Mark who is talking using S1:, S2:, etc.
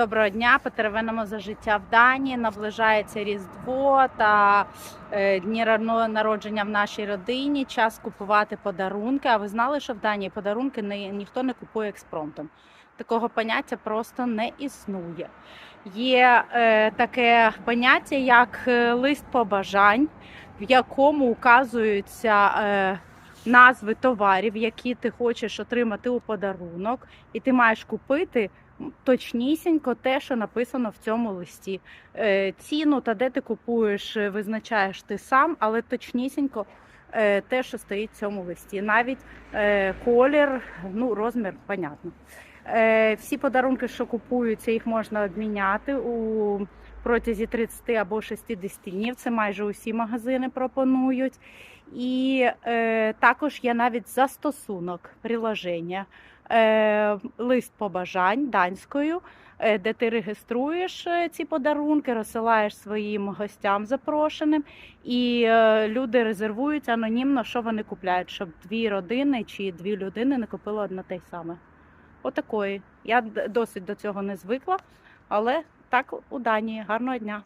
S1: Доброго дня, потеревенимо за життя в Данії. Наближається Різдво та е, дні народження в нашій родині. Час купувати подарунки. А ви знали, що в Данії подарунки ніхто не купує експромтом? Такого поняття просто не існує. Є е, таке поняття, як е, лист побажань, в якому указуються е, назви товарів, які ти хочеш отримати у подарунок, і ти маєш купити точнісінько те, що написано в цьому листі. Е, Ціну та де ти купуєш, е, визначаєш ти сам, але точнісінько е, те, що стоїть в цьому листі. Навіть колір, ну, розмір, понятно. Е, Всі подарунки, що купуються, їх можна обміняти у протязі 30 або 60 днів. Це майже усі магазини пропонують. І е, також є навіть застосунок приложення е, лист побажань данською, е, де ти реєструєш е, ці подарунки, розсилаєш своїм гостям запрошеним, і е, люди резервують анонімно, що вони купляють, щоб дві родини чи дві людини не купили одне те саме. Отакої. Я досить до цього не звикла, але так у Данії. Гарного дня.